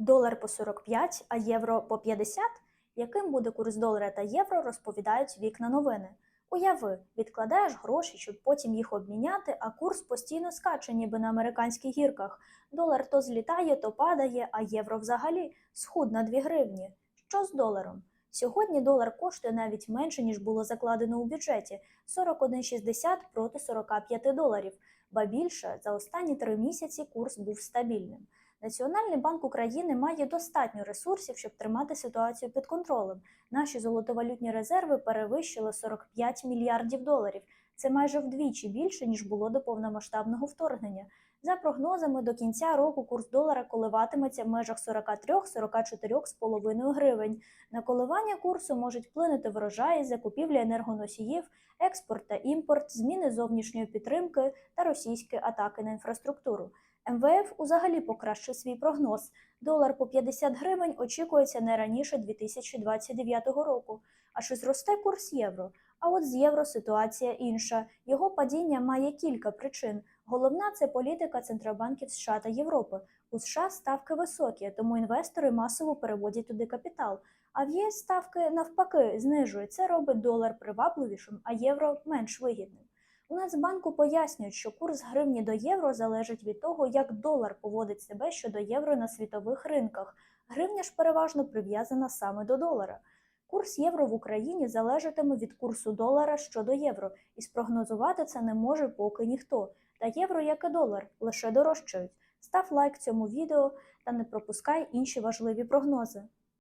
Долар по 45, а євро по 50? Яким буде курс долара та євро, розповідають вікна новини. Уяви, відкладаєш гроші, щоб потім їх обміняти, а курс постійно скаче, ніби на американських гірках. Долар то злітає, то падає, а євро взагалі схуд на 2 гривні. Що з доларом? Сьогодні долар коштує навіть менше, ніж було закладено у бюджеті 41,60 проти 45 доларів. Ба більше за останні три місяці курс був стабільним. Національний банк України має достатньо ресурсів, щоб тримати ситуацію під контролем. Наші золотовалютні резерви перевищили 45 мільярдів доларів. Це майже вдвічі більше ніж було до повномасштабного вторгнення. За прогнозами, до кінця року курс долара коливатиметься в межах 43-44,5 гривень. На коливання курсу можуть вплинути врожаї, закупівля енергоносіїв, експорт та імпорт, зміни зовнішньої підтримки та російські атаки на інфраструктуру. МВФ узагалі покращив свій прогноз. Долар по 50 гривень очікується не раніше 2029 року. А чи зросте курс євро? А от з євро ситуація інша. Його падіння має кілька причин. Головна це політика центробанків США та Європи. У США ставки високі, тому інвестори масово переводять туди капітал. А в ЄС ставки навпаки знижують. Це робить долар привабливішим, а євро менш вигідним. У Нацбанку пояснюють, що курс гривні до євро залежить від того, як долар поводить себе щодо євро на світових ринках. Гривня ж переважно прив'язана саме до долара. Курс євро в Україні залежатиме від курсу долара щодо євро, і спрогнозувати це не може поки ніхто. Та євро, як і долар, лише дорожчають. Став лайк цьому відео та не пропускай інші важливі прогнози.